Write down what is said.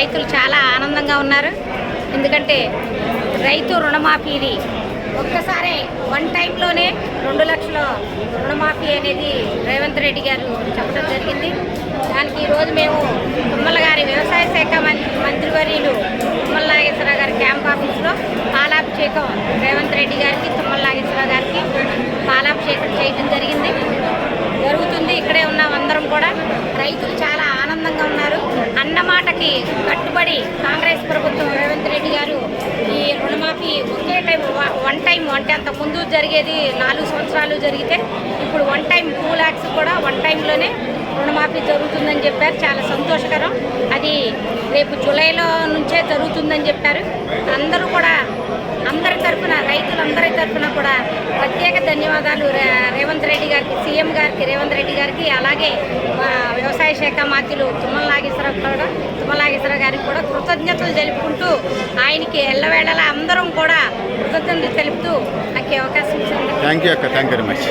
రైతులు చాలా ఆనందంగా ఉన్నారు. ఎందుకంటే రైతు రుణమాఫీది ఒక్కసారే వన్ టైంలోనే రెండు లక్షల రుణమాఫీ అనేది రేవంత్ రెడ్డి గారు చెప్పడం జరిగింది. దానికి ఈరోజు మేము తుమ్మల గారి వ్యవసాయ శాఖ మంత్రి మంత్రివర్యులు తుమ్మల నాగేశ్వరరావు గారి క్యాంప్ ఆఫీస్లో పాలాభిషేకం రేవంత్ రెడ్డి గారికి తుమ్మల నాగేశ్వరరావు గారికి పాలాభిషేకం చేయడం జరిగింది. జరుగుతుంది. ఇక్కడే ఉన్నాం అందరం కూడా. రైతులు చాలా మాటకి కట్టుబడి కాంగ్రెస్ ప్రభుత్వం రేవంత్ రెడ్డి గారు ఈ రుణమాఫీ ఒకే టైం వ- వన్ టైం అంటే అంత ముందు జరిగేది నాలుగు సంవత్సరాలు జరిగితే ఇప్పుడు వన్ టైం టూ ల్యాక్స్ కూడా వన్ టైంలోనే రుణమాఫీ జరుగుతుందని చెప్పారు. చాలా సంతోషకరం. అది రేపు జూలైలో నుంచే జరుగుతుందని చెప్పారు. అందరూ కూడా అందరి తరఫున రైతులందరి తరఫున కూడా ప్రత్యేక ధన్యవాదాలు. గారికి సీఎం గారికి రేవంత్ రెడ్డి గారికి అలాగే వ్యవసాయ శాఖ మంత్రులు తుమ్మల నాగేశ్వరరావు కూడా తుమ్మల నాగేశ్వరరావు గారికి కూడా కృతజ్ఞతలు తెలుపుకుంటూ ఆయనకి ఎల్లవేళలా అందరం కూడా కృతజ్ఞతలు తెలుపుతూ నాకు అవకాశం ఇచ్చింది థ్యాంక్ యూ అక్క. Thank you very much